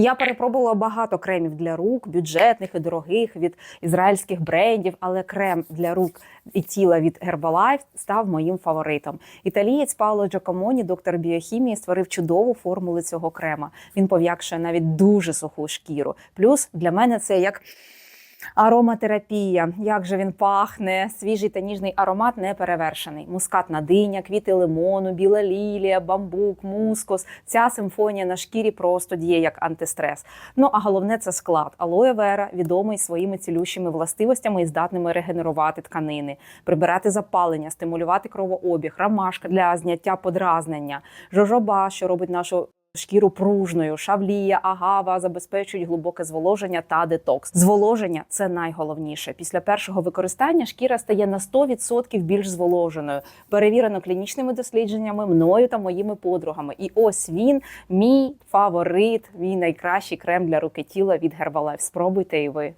Я перепробувала багато кремів для рук, бюджетних і дорогих від ізраїльських брендів, але крем для рук і тіла від Herbalife став моїм фаворитом. Італієць Пауло Джакомоні, доктор біохімії, створив чудову формулу цього крема. Він пов'якшує навіть дуже суху шкіру. Плюс для мене це як. Ароматерапія, як же він пахне, свіжий та ніжний аромат не перевершений. Мускатна диня, квіти лимону, біла лілія, бамбук, мускус. Ця симфонія на шкірі просто діє як антистрес. Ну а головне це склад. Алоє вера відомий своїми цілющими властивостями і здатними регенерувати тканини, прибирати запалення, стимулювати кровообіг, ромашка для зняття подразнення, жожоба, що робить нашу шкіру пружною, шавлія, агава забезпечують глибоке зволоження та детокс. Зволоження це найголовніше. Після першого використання шкіра стає на 100% більш зволоженою. Перевірено клінічними дослідженнями мною та моїми подругами. І ось він, мій фаворит, мій найкращий крем для руки тіла від Herbalife. Спробуйте і ви.